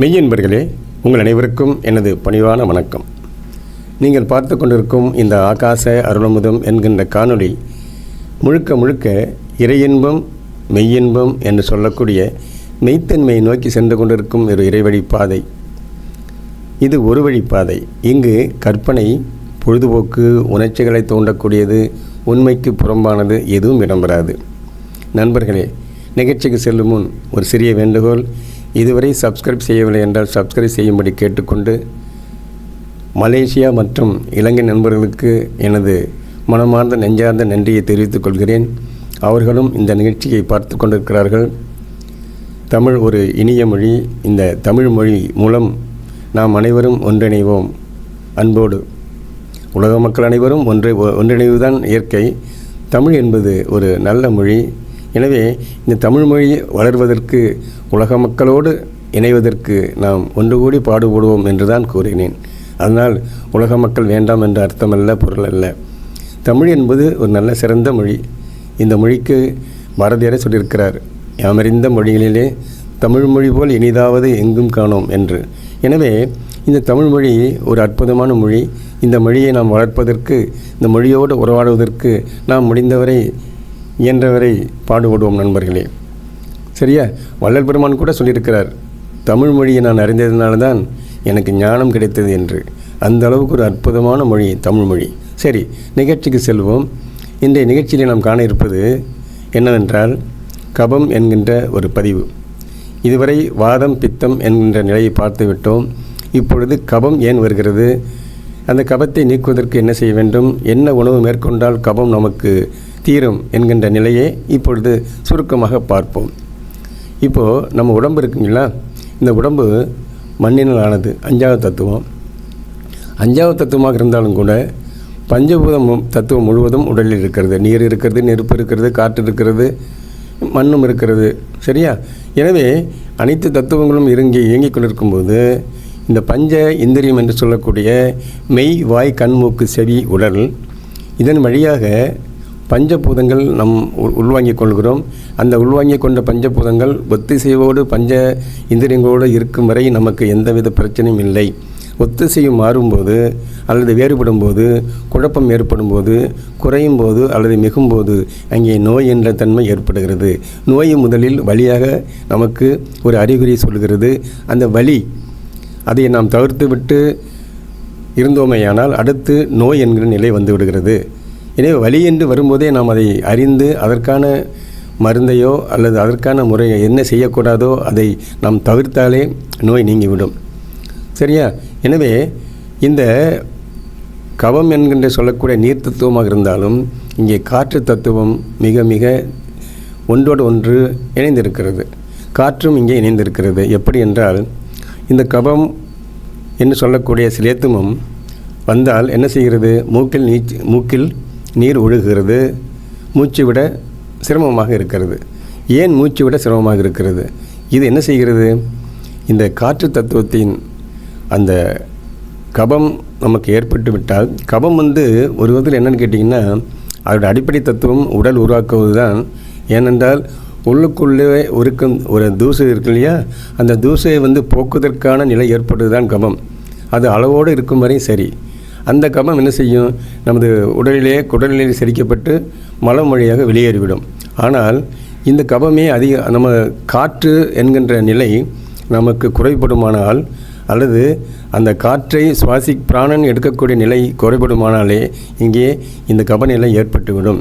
மெய்யன்பர்களே உங்கள் அனைவருக்கும் எனது பணிவான வணக்கம். நீங்கள் பார்த்து கொண்டிருக்கும் இந்த ஆகாச அருளமுதம் என்கின்ற காணொளி முழுக்க முழுக்க இறையின்பம் மெய்யின்பம் என்று சொல்லக்கூடிய மெய்த்தன்மையை நோக்கி சென்று கொண்டிருக்கும் ஒரு இறைவழி பாதை. இது ஒரு வழி பாதை. இங்கு கற்பனை பொழுதுபோக்கு உணர்ச்சிகளை தூண்டக்கூடியது உண்மைக்கு புறம்பானது எதுவும் இடம்பெறாது. நண்பர்களே நிகழ்ச்சிக்கு செல்லும் முன் ஒரு சிறிய வேண்டுகோள். இதுவரை சப்ஸ்கிரைப் செய்யவில்லை என்றால் சப்ஸ்கிரைப் செய்யும்படி கேட்டுக்கொண்டு மலேசியா மற்றும் இலங்கை நண்பர்களுக்கு எனது மனமார்ந்த நெஞ்சார்ந்த நன்றியை தெரிவித்துக் கொள்கிறேன். அவர்களும் இந்த நிகழ்ச்சியை பார்த்து கொண்டிருக்கிறார்கள். தமிழ் ஒரு இனிய மொழி. இந்த தமிழ் மொழி மூலம் நாம் அனைவரும் ஒன்றிணைவோம். அன்போடு. உலக மக்கள் அனைவரும் ஒன்றை ஒன்றிணைவுதான் இயற்கை. தமிழ் என்பது ஒரு நல்ல மொழி. எனவே இந்த தமிழ் மொழி வளர்வதற்கு உலக மக்களோடு இணைவதற்கு நாம் ஒன்று கூடி பாடுபடுவோம் என்று தான் கூறினேன். அதனால் உலக மக்கள் வேண்டாம் என்ற அர்த்தமல்ல பொருள் அல்ல தமிழ் என்பது ஒரு நல்ல சிறந்த மொழி. இந்த மொழிக்கு பாரதியாரே சொல்லியிருக்கிறார் யாமறிந்த மொழிகளிலே தமிழ் மொழி போல் இனிதாவது எங்கும் காணோம் என்று. எனவே இந்த தமிழ் மொழி ஒரு அற்புதமான மொழி. இந்த மொழியை நாம் வளர்ப்பதற்கு இந்த மொழியோடு உறவாடுவதற்கு நாம் முடிந்தவரை இயன்றவரை பாடுபடுவோம் நண்பர்களே. சரியா? வள்ளல் பெருமான் கூட சொல்லியிருக்கிறார் தமிழ் மொழியை நான் அறிந்ததுனால தான் எனக்கு ஞானம் கிடைத்தது என்று. அந்த அளவுக்கு ஒரு அற்புதமான மொழி தமிழ் மொழி. சரி நிகழ்ச்சிக்கு செல்வோம். இன்றைய நிகழ்ச்சியில் நாம் காண இருப்பது என்னவென்றால் கபம் என்கின்ற ஒரு பதிவு. இதுவரை வாதம் பித்தம் என்கின்ற நிலையை பார்த்து விட்டோம். இப்பொழுது கபம் ஏன் வருகிறது? அந்த கபத்தை நீக்குவதற்கு என்ன செய்ய வேண்டும்? என்ன உணவு மேற்கொண்டால் கபம் நமக்கு தீரும் என்கின்ற நிலையை இப்பொழுது சுருக்கமாக பார்ப்போம். இப்போது நம்ம உடம்பு இருக்குங்களா இந்த உடம்பு மண்ணினால் ஆனது அஞ்சாவது தத்துவம். அஞ்சாவது தத்துவமாக இருந்தாலும் கூட பஞ்சபூதம் தத்துவம் முழுவதும் உடலில் இருக்கிறது. நீர் இருக்கிறது நெருப்பு இருக்கிறது காற்று இருக்கிறது மண்ணும் இருக்கிறது. சரியா? எனவே அனைத்து தத்துவங்களும் இறங்கி இயங்கிக் கொண்டிருக்கும்போது இந்த பஞ்ச இந்திரியம் என்று சொல்லக்கூடிய மெய் வாய் கண் மூக்கு செவி உடல் இதன் வழியாக பஞ்சபூதங்கள் நம் உள்வாங்கிக் கொள்கிறோம். அந்த உள்வாங்கிக் கொண்ட பஞ்சபூதங்கள் ஒத்திசைவோடு பஞ்ச இந்திரியங்களோடு இருக்கும் வரை நமக்கு எந்தவித பிரச்சனையும் இல்லை. ஒத்திசையும் மாறும்போது அல்லது வேறுபடும் போது குழப்பம் ஏற்படும் போது குறையும் போது அல்லது மிகும்போது அங்கே நோய் என்ற தன்மை ஏற்படுகிறது. நோய் முதலில் வழியாக நமக்கு ஒரு அறிகுறி சொல்கிறது. அந்த வழி அதை நாம் தவிர்த்துவிட்டு இருந்தோமேயானால் அடுத்து நோய் என்கிற நிலை வந்து விடுகிறது. எனவே வலி என்று வரும்போதே நாம் அதை அறிந்து அதற்கான மருந்தையோ அல்லது அதற்கான முறையை என்ன செய்யக்கூடாதோ அதை நாம் தவிர்த்தாலே நோய் நீங்கிவிடும். சரியா? எனவே இந்த கவம் என்கின்ற சொல்லக்கூடிய நீர் தத்துவமாக இருந்தாலும் இங்கே காற்று தத்துவம் மிக மிக ஒன்றோடு ஒன்று இணைந்திருக்கிறது. காற்றும் இங்கே இணைந்திருக்கிறது. எப்படி என்றால் இந்த கபம் என்று சொல்லக்கூடிய சிலேத்துமம் வந்தால் என்ன செய்கிறது? மூக்கில் நீச்சு மூக்கில் நீர் ஒழுகுகிறது மூச்சு விட சிரமமாக இருக்கிறது. ஏன் மூச்சு விட சிரமமாக இருக்கிறது? இது என்ன செய்கிறது? இந்த காற்று தத்துவத்தின் அந்த கபம் நமக்கு ஏற்பட்டு விட்டால் கபம் வந்து ஒரு விதத்தில் என்னன்னு கேட்டிங்கன்னா அதோடய அடிப்படை தத்துவம் உடல் உருவாக்குவது தான் ஏனென்றால் உள்ளுக்குள்ளே இருக்கும் ஒரு தூசு இருக்கு இல்லையா? அந்த தூசையை வந்து போக்குவதற்கான நிலை ஏற்படுவது தான் கபம். அது அளவோடு இருக்கும் வரையும் சரி. அந்த கபம் என்ன செய்யும்? நமது உடலிலே குடல்நிலையில் செரிக்கப்பட்டு மலம் வழியாக வெளியேறிவிடும். ஆனால் இந்த கபமே அதிக நம்ம காற்று என்கின்ற நிலை நமக்கு குறைபடுமானால் அல்லது அந்த காற்றை சுவாசி பிராணன் எடுக்கக்கூடிய நிலை குறைபடுமானாலே இங்கே இந்த கபநிலை ஏற்பட்டுவிடும்.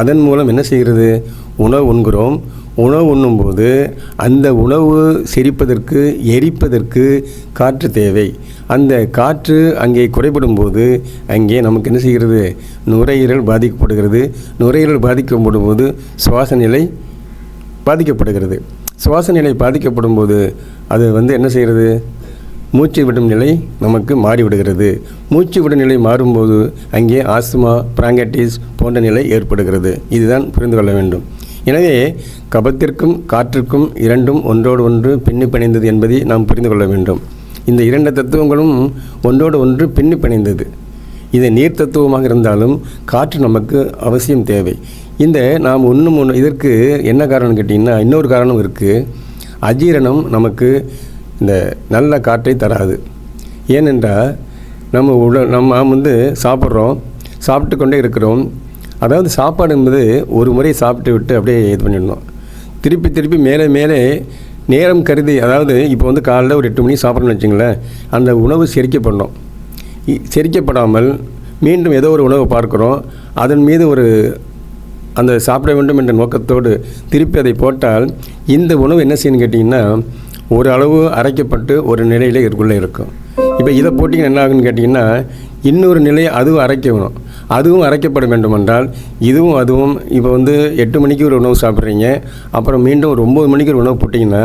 அதன் மூலம் என்ன செய்கிறது? உணவு உண்கிறோம். உணவு உண்ணும்போது அந்த உணவு செரிப்பதற்கு எரிப்பதற்கு காற்று தேவை. அந்த காற்று அங்கே குறைபடும் போது அங்கே நமக்கு என்ன செய்கிறது? நுரையீரல் பாதிக்கப்படுகிறது. நுரையீரல் பாதிக்கப்படும் போது சுவாச நிலை பாதிக்கப்படுகிறது. சுவாச நிலை பாதிக்கப்படும் போது அது வந்து என்ன செய்கிறது? மூச்சு விடும் நிலை நமக்கு மாறிவிடுகிறது. மூச்சு விடும் நிலை மாறும்போது அங்கே ஆஸ்துமா பிராங்கட்டிஸ் போன்ற நிலை ஏற்படுகிறது. இதுதான் புரிந்து கொள்ள வேண்டும். எனவே கபத்திற்கும் காற்றுக்கும் இரண்டும் ஒன்றோடு ஒன்று பின்னி பிணைந்தது என்பதை நாம் புரிந்து கொள்ள வேண்டும். இந்த இரண்டு தத்துவங்களும் ஒன்றோடு ஒன்று பின்னி பிணைந்தது இது நீர் தத்துவமாக இருந்தாலும் காற்று நமக்கு அவசியம் தேவை. இந்த நாம் ஒன்றும் ஒன்று இதற்கு என்ன காரணம் கேட்டிங்கன்னா இன்னொரு காரணம் இருக்குது அஜீரணம் நமக்கு இந்த நல்ல காற்றை தராது. ஏனென்றால் நம்ம உட நம்ம வந்து சாப்பிட்றோம் சாப்பிட்டு கொண்டே இருக்கிறோம். அதாவது சாப்பாடு என்பது ஒரு முறை சாப்பிட்டு விட்டு அப்படியே இது பண்ணிடணும். திருப்பி திருப்பி மேலே மேலே நேரம் கருதி அதாவது இப்போ வந்து காலைல ஒரு எட்டு மணி சாப்பிட்றோன்னு வச்சுங்களேன் அந்த உணவு செரிக்கப்படணும். இ- செரிக்கப்படாமல் மீண்டும் ஏதோ ஒரு உணவை பார்க்குறோம் அதன் மீது ஒரு அந்த சாப்பிட வேண்டும் என்ற நோக்கத்தோடு திருப்பி அதை போட்டால் இந்த உணவு என்ன செய்யணும்னு கேட்டிங்கன்னா ஒரு அளவு அரைக்கப்பட்டு ஒரு நிலையில் இதுக்குள்ளே இருக்கும். இப்போ இதை போட்டிங்கன்னா என்ன ஆகுன்னு கேட்டிங்கன்னா இன்னொரு நிலையை அதுவும் அரைக்கணும். அதுவும் அரைக்கப்பட வேண்டுமென்றால் இதுவும் அதுவும் இப்போ வந்து எட்டு மணிக்கு ஒரு உணவு சாப்பிட்றீங்க. அப்புறம் மீண்டும் ஒரு ஒம்பது மணிக்கு ஒரு உணவு போட்டிங்கன்னா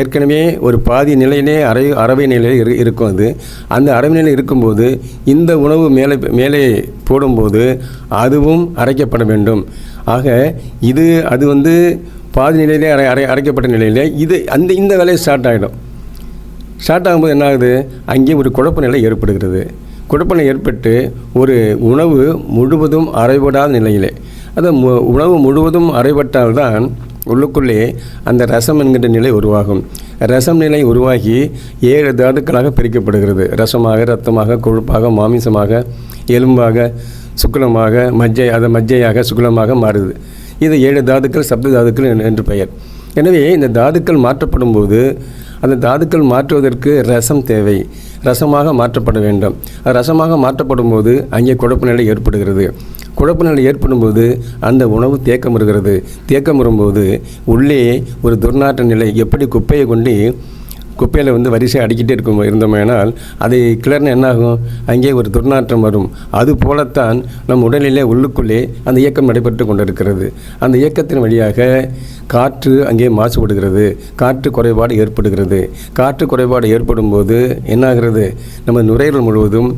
ஏற்கனவே ஒரு பாதி நிலையிலே அரை அரவை நிலையில் இரு இருக்கும் அது. அந்த அரவை நிலையில் இருக்கும்போது இந்த உணவு மேலே மேலே போடும்போது அதுவும் அரைக்கப்பட வேண்டும். ஆக இது அது வந்து பாதி நிலையிலே அரை அரை அரைக்கப்பட்ட நிலையிலே இது அந்த இந்த வேலையை ஸ்டார்ட் ஆகிடும் ஸ்டார்ட் ஆகும்போது என்ன ஆகுது அங்கே ஒரு குழப்ப நிலை ஏற்படுகிறது. குழப்பம் ஏற்பட்டு ஒரு உணவு முழுவதும் அரைபடாத நிலையிலே. அது மு- உணவு முழுவதும் அரைபட்டால்தான் உள்ளுக்குள்ளே அந்த ரசம் என்கின்ற நிலை உருவாகும். ரசம் நிலை உருவாகி ஏழு தாதுக்களாக பிரிக்கப்படுகிறது. ரசமாக ரத்தமாக கொழுப்பாக மாமிசமாக எலும்பாக சுக்குலமாக மஜ்ஜை அதை மஜ்ஜையாக சுக்குலமாக மாறுது. இது ஏழு தாதுக்கள் சப்த தாதுக்கள் என்று பெயர். எனவே இந்த தாதுக்கள் மாற்றப்படும் போது அந்த தாதுக்கள் மாற்றுவதற்கு ரசம் தேவை. ரசமாக மாற்றப்பட வேண்டும். ரசமாக மாற்றப்படும் போது அங்கே குழப்ப நிலை ஏற்படுகிறது. குழப்ப நிலை ஏற்படும் போது அந்த உணவு தேக்கம் வருகிறது தேக்கம் வரும்போது உள்ளே ஒரு துர்நாற்ற நிலை எப்படி குப்பையை கொண்டு குப்பையில் வந்து வரிசையாக அடிக்கிட்டே இருக்கும் இருந்தோமேனால் அதை கிளர்னு என்னாகும்? அங்கே ஒரு துர்நாற்றம் வரும். அது போலத்தான் நம் உடலிலே உள்ளுக்குள்ளே அந்த இயக்கம் நடைபெற்று கொண்டிருக்கிறது. அந்த இயக்கத்தின் வழியாக காற்று அங்கே மாசுபடுகிறது. காற்று குறைபாடு ஏற்படுகிறது. காற்று குறைபாடு ஏற்படும் போது என்னாகிறது? நம்ம நுரையீரல் முழுவதும்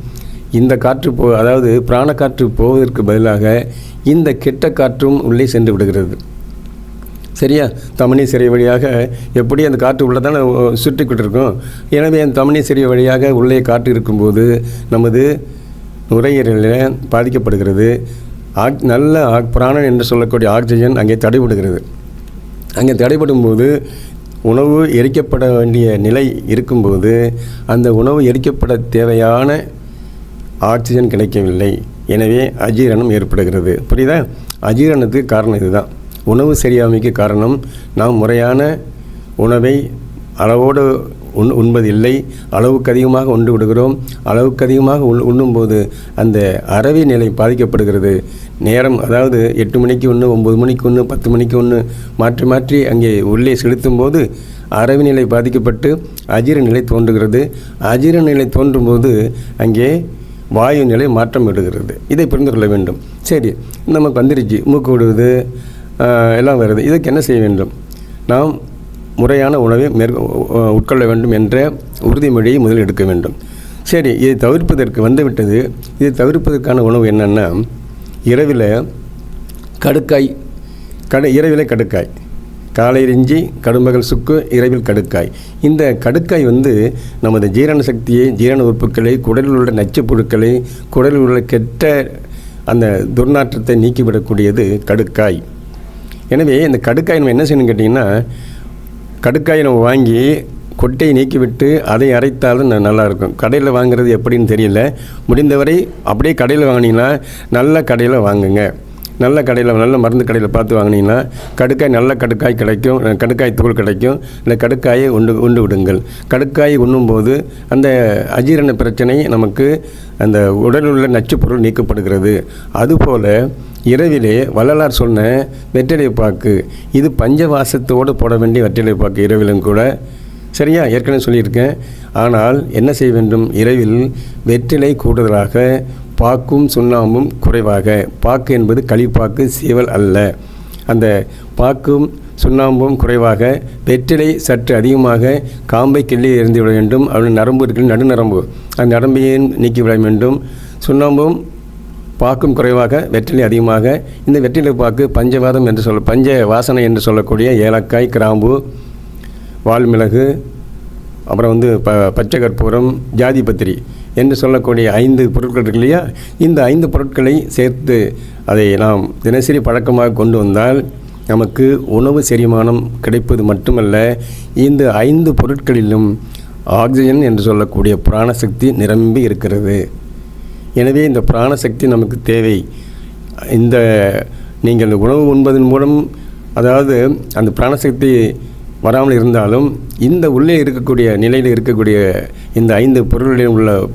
இந்த காற்று போ அதாவது பிராண காற்று போவதற்கு பதிலாக இந்த கெட்ட காற்றும் உள்ளே சென்று விடுகிறது. சரியா? தமனி சிறை வழியாக எப்படி அந்த காற்று உள்ளே தானே சுற்றிக்கிட்டு இருக்கும்? எனவே அந்த தமனி சிறை வழியாக உள்ளே காற்று இருக்கும்போது நமது நுரையீரலில் பாதிக்கப்படுகிறது. ஆக் நல்ல ஆக் பிராணன் என்று சொல்லக்கூடிய ஆக்சிஜன் அங்கே தடைபடுகிறது. அங்கே தடைபடும் போது உணவு எரிக்கப்பட வேண்டிய நிலை இருக்கும்போது அந்த உணவு எரிக்கப்பட தேவையான ஆக்சிஜன் கிடைக்கவில்லை. எனவே அஜீரணம் ஏற்படுகிறது. புரியுதா? அஜீரணத்துக்கு காரணம் இதுதான். உணவு சரியாமைக்கு காரணம் நாம் முறையான உணவை அளவோடு உண் உண்பதில்லை. அளவுக்கு அதிகமாக உண்டு விடுகிறோம். அளவுக்கு அதிகமாக உண் உண்ணும்போது அந்த அரவி நிலை பாதிக்கப்படுகிறது. நேரம் அதாவது எட்டு மணிக்கு ஒன்று ஒம்பது மணிக்கு ஒன்று பத்து மணிக்கு ஒன்று மாற்றி மாற்றி அங்கே உள்ளே செலுத்தும் போது அரவி நிலை பாதிக்கப்பட்டு அஜீர நிலை தோன்றுகிறது. அஜீர நிலை தோன்றும்போது அங்கே வாயு நிலை மாற்றம் விடுகிறது இதை புரிந்து கொள்ள வேண்டும். சரி நமக்கு வந்துருச்சு. மூக்கு விடுவது எல்லாம் வருது. இதுக்கு என்ன செய்ய வேண்டும்? நாம் முறையான உணவை மேற் உட்கொள்ள வேண்டும் என்ற உறுதிமொழியை முதலில் எடுக்க வேண்டும். சரி இதை தவிர்ப்பதற்கு வந்துவிட்டது. இதை தவிர்ப்பதற்கான உணவு என்னென்னா இரவில் கடுக்காய் கடு இரவில் கடுக்காய். காலை இஞ்சி கடும்பகல் சுக்கு இரவில் கடுக்காய். இந்த கடுக்காய் வந்து நமது ஜீரண சக்தியை ஜீரண உறுப்புகளை குடலில் உள்ள நச்சுப் பொருட்களை குடலில் உள்ள கெட்ட அந்த துர்நாற்றத்தை நீக்கிவிடக்கூடியது கடுக்காய். எனவே இந்த கடுக்காய் நம்ம என்ன செய்யணும்னு கேட்டிங்கன்னா கடுக்காயை நம்ம வாங்கி கொட்டையை நீக்கிவிட்டு அதை அரைத்தாலும் நல்லாயிருக்கும் கடையில் வாங்குறது எப்படின்னு தெரியல. முடிந்தவரை அப்படியே கடையில் வாங்கினீங்கன்னா நல்ல கடையில் வாங்குங்க. நல்ல கடையில் நல்ல மருந்து கடையில் பார்த்து வாங்கினீங்கன்னா கடுக்காய் நல்ல கடுக்காய் கிடைக்கும். கடுக்காய் தூள் கிடைக்கும். இந்த கடுக்காயை உண்டு உண்டு விடுங்கள். கடுக்காய் உண்ணும்போது அந்த அஜீரண பிரச்சனை நமக்கு அந்த உடலில் உள்ள நச்சுப்பொருள் நீக்கப்படுகிறது. அதுபோல் இரவிலே வள்ளலார் சொன்ன வெற்றிலை பாக்கு இது பஞ்சவாசத்தோடு போட வேண்டிய வெற்றிலை பாக்கு இரவிலும் கூட. சரியா? ஏற்கனவே சொல்லியிருக்கேன். ஆனால் என்ன செய்ய வேண்டும்? இரவில் வெற்றிலை கூடுதலாக பாக்கும் சுண்ணாம்பும் குறைவாக. பாக்கு என்பது களிப்பாக்கு சீவல் அல்ல. அந்த பாக்கும் சுண்ணாம்பும் குறைவாக. வெற்றிலை சற்று அதிகமாக காம்பை கிள்ளி எறிந்து விட வேண்டும். அவருடைய நரம்பு இருக்கிற நடுநரம்பு. அந்த நரம்பையும் நீக்கிவிட வேண்டும். சுண்ணாம்பும் பாக்கும் குறைவாக வெற்றிலை அதிகமாக இந்த வெற்றிலை பாக்கு பஞ்சவாதம் என்று சொல்ல பஞ்ச வாசனை என்று சொல்லக்கூடிய ஏலக்காய் கிராம்பு வால்மிளகு அப்புறம் வந்து ப பச்சை கற்பூரம் ஜாதி பத்திரி என்று சொல்லக்கூடிய ஐந்து பொருட்கள் இருக்கு இல்லையா? இந்த ஐந்து பொருட்களை சேர்த்து அதை நாம் தினசரி பழக்கமாக கொண்டு வந்தால் நமக்கு உணவு செரிமானம் கிடைப்பது மட்டுமல்ல இந்த ஐந்து பொருட்களிலும் ஆக்சிஜன் என்று சொல்லக்கூடிய பிராணசக்தி நிரம்பி இருக்கிறது. எனவே இந்த பிராணசக்தி நமக்கு தேவை. இந்த நீங்கள் அந்த உணவு உண்பதன் மூலம் அதாவது அந்த பிராணசக்தி வராமல் இருந்தாலும் இந்த உள்ளே இருக்கக்கூடிய நிலையில் இருக்கக்கூடிய இந்த ஐந்து பொருள்களில் உள்ள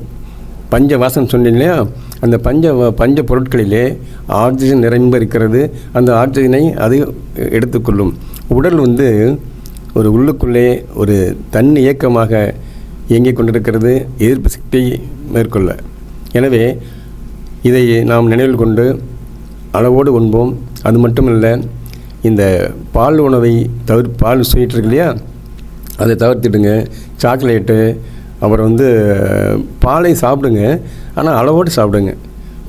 பஞ்ச வாசம் சொன்னேன் இல்லையா? அந்த பஞ்ச வ- பஞ்ச பொருட்களிலே ஆக்சிஜன் நிரம்ப இருக்கிறது. அந்த ஆக்சிஜனை அது எடுத்துக்கொள்ளும். உடல் வந்து ஒரு உள்ளுக்குள்ளே ஒரு தன் இயக்கமாக இயங்கிக் கொண்டிருக்கிறது. எதிர்ப்பு சக்தி மேற்கொள்ள. எனவே இதை நாம் நினைவில் கொண்டு அளவோடு உண்போம். அது மட்டும் இல்லை இந்த பால் உணவை தவிர பால் ஸ்வீட் இருக்கு இல்லையா? அதை தவிர்த்துடுங்க. சாக்லேட்டு அப்புறம் வந்து பாலை சாப்பிடுங்க. ஆனால் அளவோடு சாப்பிடுங்க.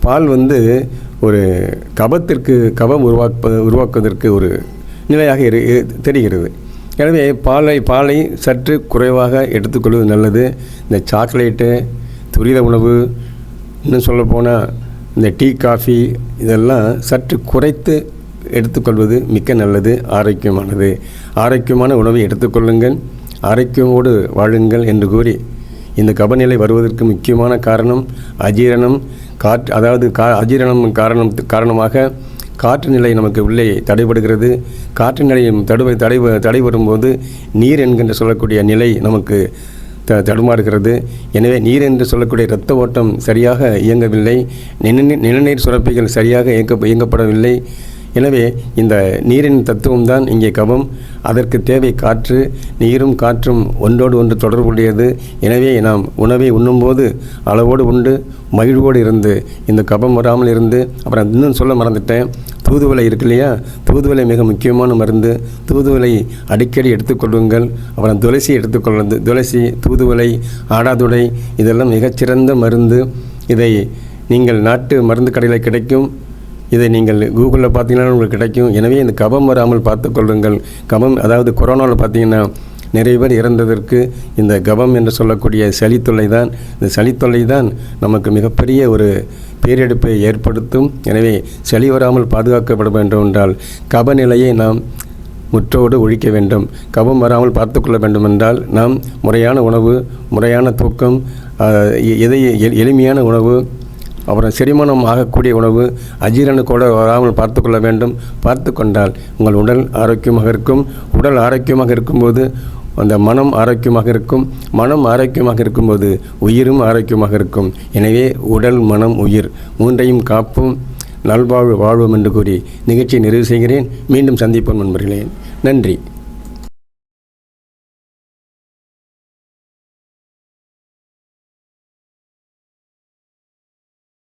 பால் வந்து ஒரு கபத்திற்கு கபம் உருவாக்க உருவாக்குவதற்கு ஒரு நிலையாக இரு இரு- தெரிகிறது. எனவே பாலை பாலை சற்று குறைவாக எடுத்துக்கொள்வது நல்லது. இந்த சாக்லேட்டு துரித உணவு இன்னும் சொல்லப்போனால் இந்த டீ காஃபி இதெல்லாம் சற்று குறைத்து எடுத்துக்கொள்வது மிக்க நல்லது ஆரோக்கியமானது. ஆரோக்கியமான உணவை எடுத்துக்கொள்ளுங்கள் ஆரோக்கியமோடு வாழுங்கள் என்று கூறி இந்த கபநிலை வருவதற்கு முக்கியமான காரணம் அஜீரணம். காற்று அதாவது கா அஜீரணம் காரணம் காரணமாக காற்று நிலை நமக்கு உள்ளே தடைபடுகிறது. காற்று நிலையும் தடை தடை தடை வரும்போது நீர் என்கின்ற சொல்லக்கூடிய நிலை நமக்கு த தடுமாறுகிறது எனவே நீர் என்று சொல்லக்கூடிய இரத்த ஓட்டம் சரியாக இயங்கவில்லை. நிலநீர் நிணநீர் சுரப்பிகள் சரியாக இயக்க இயங்கப்படவில்லை. எனவே இந்த நீரின் தத்துவம் தான் இங்கே கபம். அதற்கு தேவை காற்று நீரும் காற்றும் ஒன்றோடு ஒன்று தொடர்புடையது. எனவே நாம் உணவை உண்ணும்போது அளவோடு உண்டு மகிழ்வோடு இருந்து. இந்த கபம் வராமல் இருந்து அப்புறம் இன்னும் சொல்ல மறந்துட்டேன். தூதுவளை இருக்கு இல்லையா? தூதுவளை மிக முக்கியமான மருந்து. தூதுவளை அடிக்கடி எடுத்துக்கொள்ளுங்கள் அப்புறம் துளசி எடுத்துக்கொள்வது துளசி தூதுவளை ஆடாதுடை இதெல்லாம் மிகச்சிறந்த மருந்து. இதை நீங்கள் நாட்டு மருந்து கடையில் கிடைக்கும். இதை நீங்கள் கூகுளில் பார்த்தீங்கன்னா உங்களுக்கு கிடைக்கும். எனவே இந்த கபம் வராமல் பார்த்துக்கொள்ளுங்கள் கபம் அதாவது கொரோனாவில் பார்த்தீங்கன்னா நிறைய பேர் இறந்ததற்கு இந்த கபம் என்று சொல்லக்கூடிய சளித்தொல்லை தான். இந்த சளித்தொல்லை தான் நமக்கு மிகப்பெரிய ஒரு பேரெடுப்பை ஏற்படுத்தும். எனவே சளி வராமல் பாதுகாக்கப்பட வேண்டும் என்றால் கபநிலையை நாம் முற்றோடு ஒழிக்க வேண்டும். கபம் வராமல் பார்த்துக்கொள்ள வேண்டும் என்றால் நாம் முறையான உணவு முறையான தூக்கம் எதை எ- எளிமையான உணவு அப்புறம் செரிமானம் ஆகக்கூடிய உணவு அஜீரண கூட வராமல் பார்த்து கொள்ள வேண்டும். பார்த்து கொண்டால் உங்கள் உடல் ஆரோக்கியமாக இருக்கும். உடல் ஆரோக்கியமாக இருக்கும்போது அந்த மனம் ஆரோக்கியமாக இருக்கும். மனம் ஆரோக்கியமாக இருக்கும்போது உயிரும் ஆரோக்கியமாக இருக்கும். எனவே உடல் மனம் உயிர் மூன்றையும் காப்போம். நல்வாழ்வு வாழ்வோம் என்று கூறி நிகழ்ச்சியை நிறைவு செய்கிறேன். மீண்டும் சந்திப்போம் நண்பர்களே. நன்றி.